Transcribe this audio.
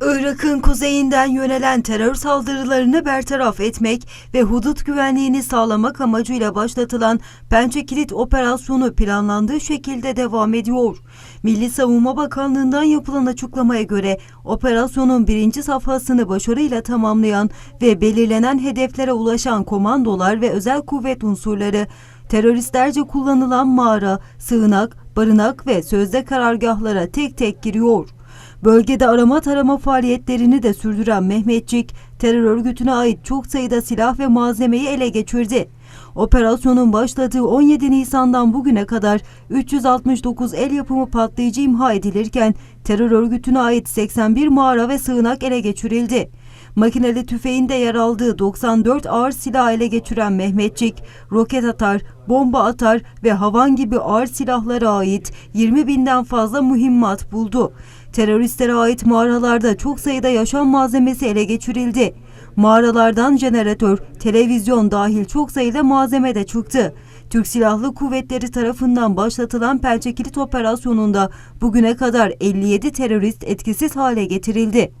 Irak'ın kuzeyinden yönelen terör saldırılarını bertaraf etmek ve hudut güvenliğini sağlamak amacıyla başlatılan Pençe Kilit operasyonu planlandığı şekilde devam ediyor. Milli Savunma Bakanlığı'ndan yapılan açıklamaya göre operasyonun birinci safhasını başarıyla tamamlayan ve belirlenen hedeflere ulaşan komandolar ve özel kuvvet unsurları teröristlerce kullanılan mağara, sığınak, barınak ve sözde karargahlara tek tek giriyor. Bölgede arama tarama faaliyetlerini de sürdüren Mehmetçik, terör örgütüne ait çok sayıda silah ve malzemeyi ele geçirdi. Operasyonun başladığı 17 Nisan'dan bugüne kadar 369 el yapımı patlayıcı imha edilirken terör örgütüne ait 81 mağara ve sığınak ele geçirildi. Makineli tüfeğin de yer aldığı 94 ağır silah ele geçiren Mehmetçik, roket atar, bomba atar ve havan gibi ağır silahlara ait 20 binden fazla mühimmat buldu. Teröristlere ait mağaralarda çok sayıda yaşam malzemesi ele geçirildi. Mağaralardan jeneratör, televizyon dahil çok sayıda malzeme de çıktı. Türk Silahlı Kuvvetleri tarafından başlatılan Pençekilit operasyonunda bugüne kadar 57 terörist etkisiz hale getirildi.